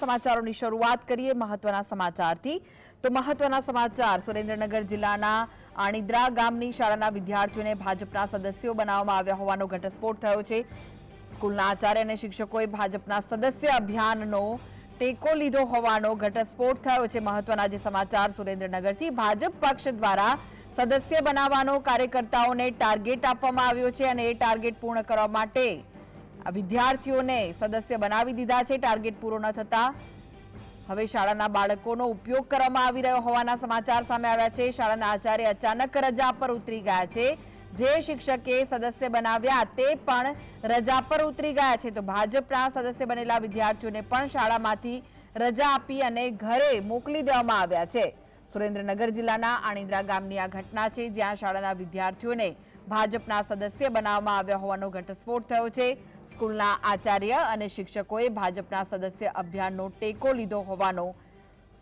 સમાચારોની શરૂઆત કરીએ મહત્વના સમાચારથી. તો મહત્વના સમાચાર, સુરેન્દ્રનગર જિલ્લાના આણિદ્રા ગામની શાળાના વિદ્યાર્થીઓને ભાજપના સદસ્યો બનાવવામાં આવ્યા હોવાનો ઘટસ્ફોટ થયો છે. સ્કૂલના આચાર્ય અને શિક્ષકોએ ભાજપના સદસ્ય અભિયાનનો ટેકો લીધો હોવાનો ઘટસ્ફોટ થયો છે. મહત્વના જે સમાચાર સુરેન્દ્રનગરથી, ભાજપ પક્ષ દ્વારા સદસ્ય બનાવવાનો કાર્યકર્તાઓને ટાર્ગેટ આપવામાં આવ્યો છે અને એ ટાર્ગેટ પૂર્ણ કરવા માટે વિદ્યાર્થીઓને સદસ્ય બનાવી દીધા છે. ટાર્ગેટ પૂરો ન થતા હવે શાળાના બાળકોનો ઉપયોગ કરવામાં આવી રહ્યો હોવાના સમાચાર સામે આવ્યા છે. શાળાના આચાર્ય અચાનક રજા પર ઉતરી ગયા છે. જે શિક્ષકે સદસ્ય બનાવ્યા તે પણ રજા પર ઉતરી ગયા છે. તો ભાજપના સદસ્ય બનેલા વિદ્યાર્થીઓને પણ શાળામાંથી રજા આપી અને ઘરે મોકલી દેવામાં આવ્યા છે. સુરેન્દ્રનગર જિલ્લાના આણિંદ્રા ગામની આ ઘટના છે. જ્યાં શાળાના વિદ્યાર્થીઓને ભાજપના સદસ્ય બનાવવામાં આવ્યા હોવાનો ઘટસ્ફોટ થયો છે. સ્કૂલના આચાર્ય અને શિક્ષકોએ ભાજપના સદસ્ય અભિયાનનો ટેકો લીધો હોવાનો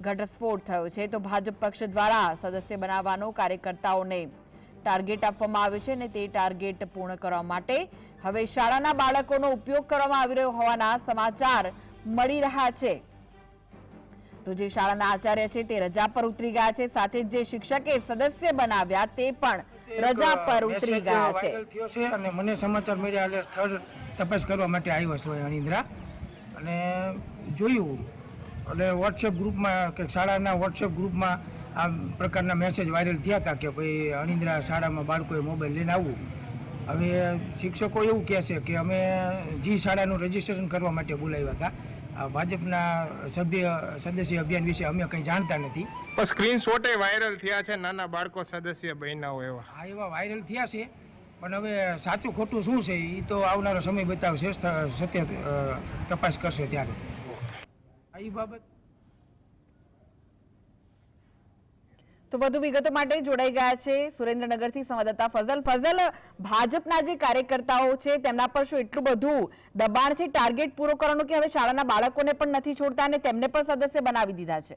ઘટસ્ફોટ થયો છે. તો ભાજપ પક્ષ દ્વારા સદસ્ય બનાવવાનો કાર્યકર્તાઓને ટાર્ગેટ આપવામાં આવ્યો છે અને તે ટાર્ગેટ પૂર્ણ કરવા માટે હવે શાળાના બાળકોનો ઉપયોગ કરવામાં આવી રહ્યો હોવાના સમાચાર મળી રહ્યા છે. તો જે શાળાના આચાર્ય છે તે રજા પર ઉતરી ગયા છે. સાથે જ શિક્ષકે સદસ્ય બનાવ્યા તે પણ રજા પર ઉતરી ગયા છે. અને મને સમાચાર મળ્યા એટલે સ્થળ તપાસ કરવા માટે આવ્યો છું અણિંદ્રા. અને જોયું એટલે વોટ્સએપ ગ્રુપમાં કે શાળાના વોટ્સએપ ગ્રુપમાં આ પ્રકારના મેસેજ વાયરલ થયા હતા કે ભાઈ અણિંદ્રા શાળામાં બાળકોએ મોબાઈલ લઈને આવવું. હવે શિક્ષકો એવું કહે છે કે અમે જી શાળાનું રજીસ્ટ્રેશન કરવા માટે બોલાવ્યા હતા. ભાજપના સભ્ય સદસ્ય અભિયાન વિશે અમે કંઈ જાણતા નથી. પણ સ્ક્રીનશોટે વાયરલ થયા છે નાના બાળકો સદસ્ય બહેનાઓ એવા. હા એવા વાયરલ થયા છે. પણ હવે સાચું ખોટું શું છે? એ તો આવનારો સમય બતાવશે. સત્ય તપાસ કરશે ત્યારે. આ ઈ બાબત તો વધુ વિગતો માટે જોડાઈ ગયા છે સુરેન્દ્રનગરથી સંવાદદાતા ફઝલ. ફઝલ, ભાજપના જે કાર્યકર્તાઓ છે, તેમના પર શું એટલું બધું દબાણ છે ટાર્ગેટ પૂરો કરવાનું કે હવે શાળાના બાળકોને પણ નથી છોડતા અને તેમને પણ સદસ્ય બનાવી દીધા છે?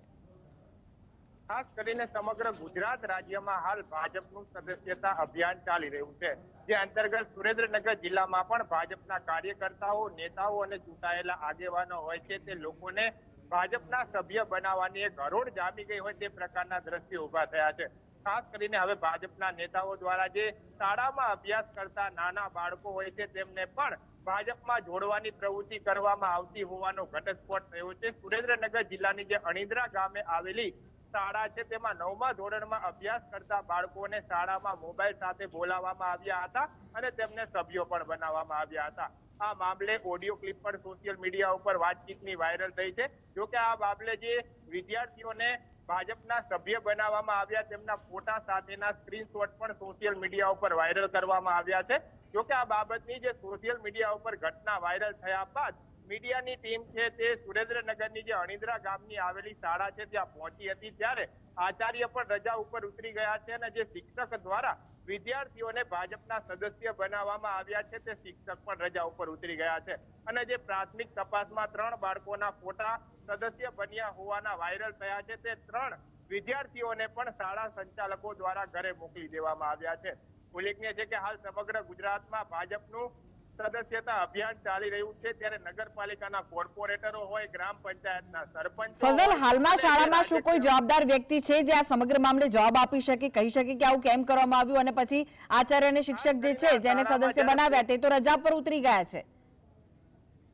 ખાસ કરીને સમગ્ર ગુજરાત રાજ્યમાં હાલ ભાજપનું સદસ્યતા અભિયાન ચાલી રહ્યું છે. જે અંતર્ગત સુરેન્દ્રનગર જિલ્લામાં પણ ભાજપના કાર્યકર્તાઓ, નેતાઓ અને ચૂંટાયેલા આગેવાનો હોય છે, તે લોકોને ભાજપના સભ્ય બનાવવાની એક હરોળ જામી ગઈ હોય તે પ્રકારના દ્રશ્યો ઊભા થયા છે. ખાસ કરીને હવે ભાજપના નેતાઓ દ્વારા જે શાળામાં અભ્યાસ કરતા નાના બાળકો હોય છે, તેમને પણ ભાજપમાં જોડવાની પ્રવૃત્તિ કરવામાં આવતી હોવાનો ઘટસ્ફોટ થયો છે. સુરેન્દ્રનગર જિલ્લાની જે અણિદ્રા ગામે આવેલી શાળા છે, તેમાં નવમા ધોરણમાં અભ્યાસ કરતા બાળકોને શાળામાં મોબાઈલ સાથે બોલાવવામાં આવ્યા હતા અને તેમને સભ્યો પણ બનાવવામાં આવ્યા હતા. આ મામલે ઓડિયો ક્લિપ પણ સોશિયલ મીડિયા ઉપર વાતચીતની વાયરલ થઈ છે. જો કે આ મામલે જે વિદ્યાર્થીઓને ભાજપના સભ્ય બનાવવામાં આવ્યા, તેમના ફોટા સાથેના સ્ક્રીનશોટ પણ સોશિયલ મીડિયા ઉપર વાયરલ કરવામાં આવ્યા છે. જો કે આ બાબતની જે સોશિયલ મીડિયા ઉપર ઘટના વાયરલ થયા બાદ મીડિયાની ટીમ છે તે સુરેન્દ્રનગરની જે અણિદ્રા ગામની આવેલી શાળા છે ત્યાં પહોંચી હતી ત્યારે આચાર્ય પણ રજા ઉપર ઉતરી ગયા છે અને જે શિક્ષક દ્વારા વિદ્યાર્થીઓને ભાજપના સદસ્ય બનાવવામાં આવ્યા છે તે શિક્ષક પણ રજા ઉપર ઉતરી ગયા છે. અને જે પ્રાથમિક તપાસમાં ત્રણ બાળકોના ફોટા સદસ્ય બન્યા હોવાના વાયરલ થયા છે તે ત્રણ વિદ્યાર્થીઓને પણ શાળા સંચાલકો દ્વારા ઘરે મોકલી દેવામાં આવ્યા છે. ઉલ્લેખનીય છે કે હાલ સમગ્ર ગુજરાતમાં ભાજપનું સદસ્યતા અભિયાન ચાલી રહ્યું છે ત્યારે નગરપાલિકાના કોર્પોરેટરો હોય ગ્રામ પંચાયતના સરપંચ ફઝલ હાલમાં શાળામાં શું કોઈ જવાબદાર વ્યક્તિ છે જે આ સમગ્ર મામલે જવાબ આપી શકે કહી શકે કે આવું કેમ કરવામાં આવ્યું અને પછી આચાર્ય અને શિક્ષક જે છે જેને સદસ્ય બનાવ્યા તે તો રજા પર ઉતરી ગયા છે.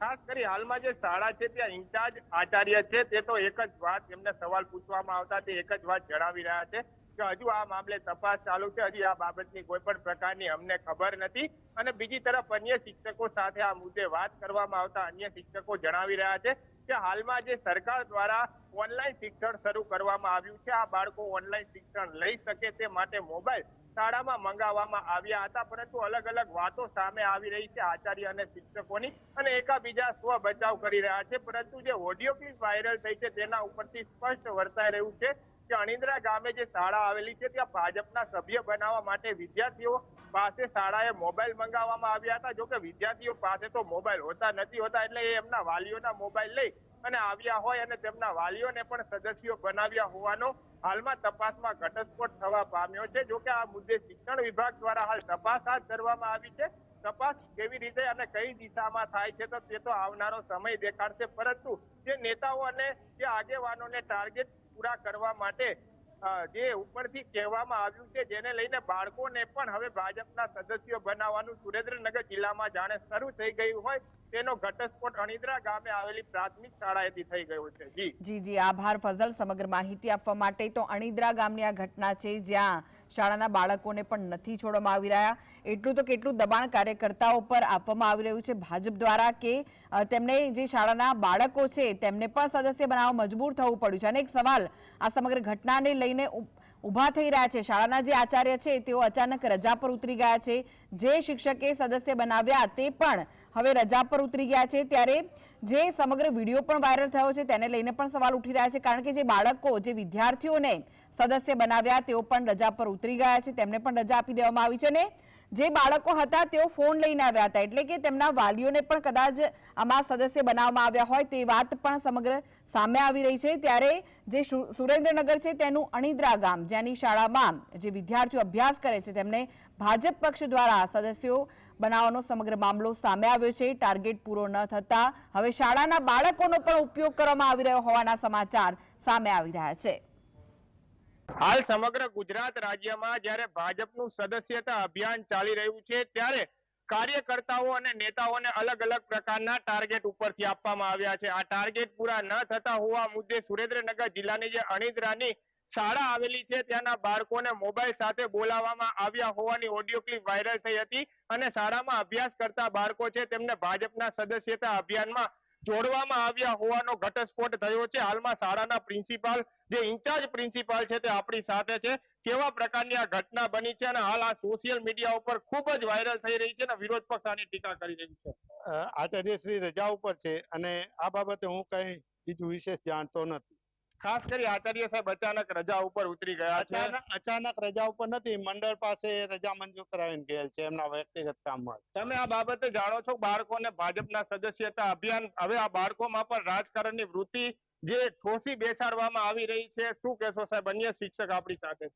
ખાસ કરી હાલમાં જે શાળા છે ત્યાં ઇન્ચાર્જ આચાર્ય છે તે તો એક જ વાત એમને સવાલ પૂછવામાં આવતા તે એક જ વાત જણાવી રહ્યા છે. કે હજુ આ મામલે તપાસ ચાલુ છે, હજી આ બાબતની કોઈ પણ પ્રકારની અમને ખબર નથી. અને બીજી તરફ અન્ય શિક્ષકો સાથે આ મુદ્દે વાત કરવામાં આવતા અન્ય શિક્ષકો જણાવી રહ્યા છે કે હાલમાં જે સરકાર દ્વારા ઓનલાઈન શિક્ષણ શરૂ કરવામાં આવ્યું છે, આ બાળકો ઓનલાઈન શિક્ષણ લઈ શકે તે માટે મોબાઈલ શાળામાં મંગાવવામાં આવ્યા હતા, પરંતુ અલગ અલગ વાતો સામે આવી રહી છે આચાર્ય અને શિક્ષકોની અને એકાબીજા સ્વ બચાવ કરી રહ્યા છે, પરંતુ જે ઓડિયો ક્લિપ વાયરલ થઈ છે તેના ઉપરથી સ્પષ્ટ વર્તાઈ રહ્યું છે અણિંદ્રા ગામે જે શાળા આવેલી છે, ત્યાં ભાજપના સભ્ય બનાવવા માટે વિદ્યાર્થીઓ પાસે શાળાએ મોબાઈલ મંગાવવામાં આવ્યા હતા. જોકે વિદ્યાર્થીઓ પાસે તો મોબાઈલ હોતા નથી હોતા, એટલે એમના વાલીઓના મોબાઈલ લઈ અને આવ્યા હોય અને તેમના વાલીઓને પણ સદસ્યો બનાવ્યા હોવાનો હાલમાં તપાસમાં ઘટસ્ફોટ થવા પામ્યો છે. જોકે આ મુદ્દે શિક્ષણ વિભાગ દ્વારા હાલ તપાસ હાથ ધરવામાં આવી છે. તપાસ કેવી રીતે અને કઈ દિશામાં થાય છે, તો તે તો આવનારો સમય દેખાડશે. પરંતુ જે નેતાઓ અને જે આગેવાનોને ટાર્ગેટ પૂરા કરવા માટે જે ઉપરથી કહેવામાં આવ્યું છે, જેને લઈને બાળકોને પણ હવે ભાજપના સદસ્યો બનાવવાનું સુરેન્દ્રનગર જિલ્લામાં જાણે શરૂ થઈ ગયું હોય, તેનો ઘટસ્ફોટ અણિદ્રા ગામે આવેલી પ્રાથમિક શાળાએથી થઈ ગયો છે. જી જી, આભાર ફઝલ. સમગ્ર માહિતી આપવા માટે તો અણિદ્રા ગામની આ ઘટના છે જ્યાં શાળાના બાળકોને પણ નથી છોડવામાં આવી રહ્યા. એટલું તો કેટલું દબાણ કાર્યકર્તાઓ પર આપવામાં આવી રહ્યું છે. ભાજપ દ્વારા કે તેમને જે શાળાના બાળકો છે, તેમને પણ સદસ્ય બનાવવા મજબૂર થવું પડ્યું છે. અને એક સવાલ આ સમગ્ર ઘટનાને લઈને ઊભા થઈ રહ્યા છે. શાળાના જે આચાર્ય છે, તેઓ અચાનક રજા પર ઉતરી ગયા છે. જે શિક્ષકે સદસ્ય બનાવ્યા તે પણ હવે રજા પર ઉતરી ગયા છે. ત્યારે જે સમગ્ર વીડિયો પણ વાયરલ થયો છે, તેને લઈને પણ સવાલ ઉઠી રહ્યા છે, કારણ કે જે બાળકો, જે વિદ્યાર્થીઓને સદસ્ય બનાવ્યા, તેઓ પણ રજા પર ઉતરી ગયા છે, તેમને પણ રજા આપી દેવામાં આવી છે ને જે બાળકો હતા, તેઓ ફોન લઈને આવ્યા હતા. એટલે કે તેમના વાલીઓને પણ કદાચ આમાં સદસ્ય બનાવવામાં આવ્યા હોય તે વાત પણ સમગ્ર સામે આવી રહી છે. ત્યારે જે સુરેન્દ્રનગર છે, તેનું અણિદ્રા ગામ, જેની શાળામાં જે વિદ્યાર્થીઓ અભ્યાસ કરે છે, તેમને ભાજપ પક્ષ દ્વારા સદસ્યો બનાવવાનો સમગ્ર મામલો સામે આવ્યો છે. ટાર્ગેટ પૂરો ન થતા હવે શાળાના બાળકોનો પણ ઉપયોગ કરવામાં આવી રહ્યો હોવાના સમાચાર સામે આવી રહ્યા છે. હાલ સમગ્ર ગુજરાત રાજ્યમાં જ્યારે ભાજપનું સદસ્યતા અભિયાન ચાલી રહ્યું છે, ત્યારે કાર્યકર્તાઓ અને નેતાઓને અલગ અલગ પ્રકારના ટાર્ગેટ ઉપરથી આપવામાં આવ્યા છે. આ ટાર્ગેટ પૂરા ન થતા હોવા મુદ્દે સુરેન્દ્રનગર જિલ્લાની જે અણિદ્રાની શાળા આવેલી છે, ત્યાંના બાળકોને મોબાઈલ સાથે બોલાવવામાં આવ્યા હોવાની ઓડિયો ક્લિપ વાયરલ થઈ હતી અને શાળામાં અભ્યાસ કરતા બાળકો છે, તેમને ભાજપના સદસ્યતા અભિયાનમાં જોડવામાં આવ્યા હોવાનો ઘટસ્ફોટ થયો છે. હાલમાં શાળાના પ્રિન્સિપાલ, જે ઇન્ચાર્જ પ્રિન્સિપાલ છે તે આપણી સાથે છે. કેવા પ્રકારની આ ઘટના બની છે અને હાલ આ સોશિયલ મીડિયા ઉપર ખૂબ જ વાયરલ થઈ રહી છે અને વિરોધ પક્ષ આની ટીકા કરી રહ્યું છે. આચાર્યશ્રી રજા ઉપર છે અને આ બાબતે હું કઈ બીજું વિશેષ જાણતો નથી. ખાસ કરી આચાર્ય સાહેબ અચાનક રજા ઉપર ઉતરી ગયા છે. અચાનક રજા ઉપર નથી મંડળ પાસે રજા મંજૂર કરાવીને ગયેલ છે એમના વ્યક્તિગત કામમાં. તમે આ બાબતે જાણો છો બાળકોને ભાજપના સદસ્યતા અભિયાન હવે આ બાળકોમાં પણ રાજકારણની વૃત્તિ જે ઠોસી બેસાડવામાં આવી રહી છે શું કહેશો સાહેબ? અન્ય શિક્ષક આપણી સાથે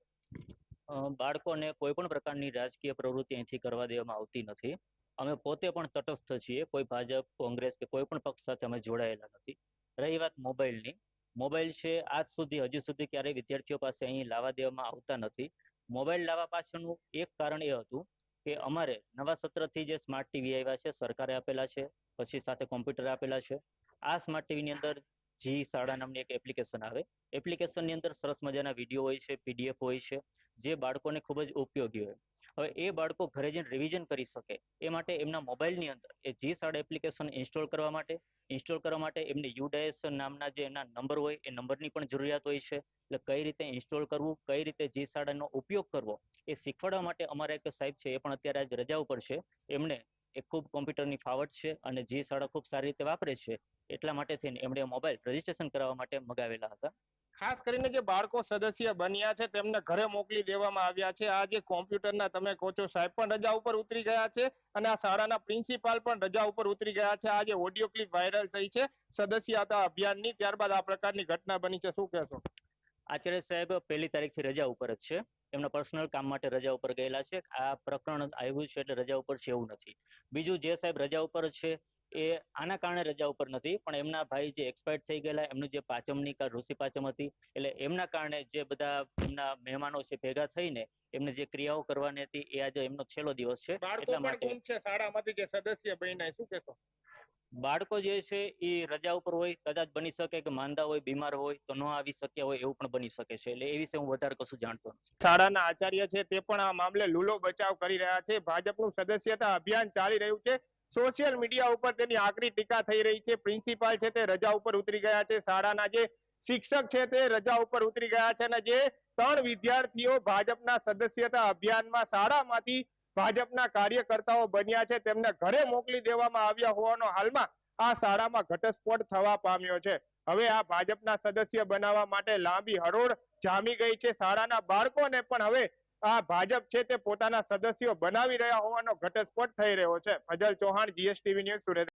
બાળકોને કોઈ પણ પ્રકારની રાજકીય પ્રવૃત્તિ અહીંથી કરવા દેવામાં આવતી નથી. અમે પોતે પણ તટસ્થ છીએ કોઈ ભાજપ કોંગ્રેસ કે કોઈ પણ પક્ષ સાથે અમે જોડાયેલા નથી. રહી વાત મોબાઈલની. મોબાઈલ છે, આજ સુધી, હજી સુધી ક્યારેય વિદ્યાર્થીઓ પાસે અહીં લાવવા દેવામાં આવતા નથી. મોબાઈલ લાવવા પાછળનું એક કારણ એ હતું કે અમારે નવા સત્રથી જે સ્માર્ટ ટીવી આવ્યા છે, સરકારે આપેલા છે, પછી સાથે કોમ્પ્યુટર આપેલા છે, આ સ્માર્ટ ટીવીની અંદર જી શાળા નામની એક એપ્લિકેશન આવે. એપ્લિકેશનની અંદર સરસ મજાના વીડિયો હોય છે, પીડીએફ હોય છે, જે બાળકોને ખૂબ જ ઉપયોગી હોય. હવે એ બાળકો ઘરે જઈને રિવિઝન કરી શકે. એ માટે એમના મોબાઈલની અંદર, એ જી શાળા એપ્લિકેશન ઇન્સ્ટોલ કરવા માટે ઇન્સ્ટોલ કરવા માટે એમને યુડાયસ નામના જે એના નંબર હોય, એ નંબરની પણ જરૂરિયાત હોય છે. એટલે કઈ રીતે ઇન્સ્ટોલ કરવું, કઈ રીતે જી શાળાનો ઉપયોગ કરવો, એ શીખવાડવા માટે અમારા એક સાહેબ છે, એ પણ અત્યારે આજ રજા ઉપર છે. એમને એ ખૂબ કોમ્પ્યુટરની ફાવટ છે અને જી શાળા ખૂબ સારી રીતે વાપરે છે. એટલા માટે થઈને એમણે મોબાઈલ રજીસ્ટ્રેશન કરાવવા માટે મગાવેલા હતા. ખાસ કરીને જે બાળકો સદસ્ય બન્યા છે, તેમને ઘરે મોકલી દેવામાં આવ્યા છે. આ જે કોમ્પ્યુટરના તમે કહો છો સાહેબ પણ રજા ઉપર ઉતરી ગયા છે અને આ શાળાના પ્રિન્સિપાલ પણ રજા ઉપર ઉતરી ગયા છે. આ જે ઓડિયો ક્લિપ વાયરલ થઈ છે, સદસ્યતા અભિયાનની, ત્યારબાદ આ પ્રકારની ઘટના બની છે. શું કહેશો? આચાર્ય સાહેબ, પહેલી તારીખથી રજા ઉપર જ છે. એમના પર્સનલ કામ માટે રજા ઉપર ગયેલા છે. આ પ્રકરણ આવ્યું છે એટલે રજા ઉપર છે એવું નથી. બીજું જે સાહેબ રજા ઉપર છે એ આના કારણે રજા ઉપર નથી પણ એમના ભાઈ જે એક્સપાયર્ડ થઈ ગયેલા એમનું જે પાચમની ઋષિ પાચમ હતી એટલે એમના કારણે જે બધા એમના મહેમાનો છે ભેગા થઈને એમને જે ક્રિયાઓ કરવાની હતી એ આજે એમનો છેલ્લો દિવસ છે બાળકો એટલા માટે. શાળામાંથી જે સદસ્ય બન્યા શું કહેશો? બાળકો જે છે એ રજા ઉપર હોય કદાચ બની શકે કે માંદા હોય બીમાર હોય તો ન આવી શક્યા હોય એવું પણ બની શકે છે એટલે એ વિશે હું વધારે કશું જાણતો નથી. શાળાના આચાર્ય છે તે પણ આ મામલે લૂલો બચાવ કરી રહ્યા છે ભાજપનું સદસ્યતા અભિયાન ચાલી રહ્યું છે સોશિયલ મીડિયા ઉપર તેની આકરી ટીકા થઈ રહી છે. પ્રિન્સિપાલ છે તે રજા ઉપર ઉતરી ગયા છે. શાળાના જે શિક્ષક છે તે રજા ઉપર ઉતરી ગયા છે અને જે ત્રણ વિદ્યાર્થીઓ ભાજપના સદસ્યતા અભિયાનમાં શાળામાંથી ભાજપના કાર્યકર્તાઓ બન્યા છે. તેમને ઘરે મોકલી દેવામાં આવ્યા હોવાનો હાલમાં આ શાળામાં ઘટસ્ફોટ થવા પામ્યો છે. હવે આ ભાજપના સદસ્ય બનાવવા માટે લાંબી હરોળ જામી ગઈ છે. શાળાના બાળકોને પણ હવે આ ભાજપ છે તે પોતાના સદસ્યો બનાવી રહ્યા હોવાનો ઘટસ્ફોટ થઈ રહ્યો છે. Fazal Chauhan GSTV news Surendra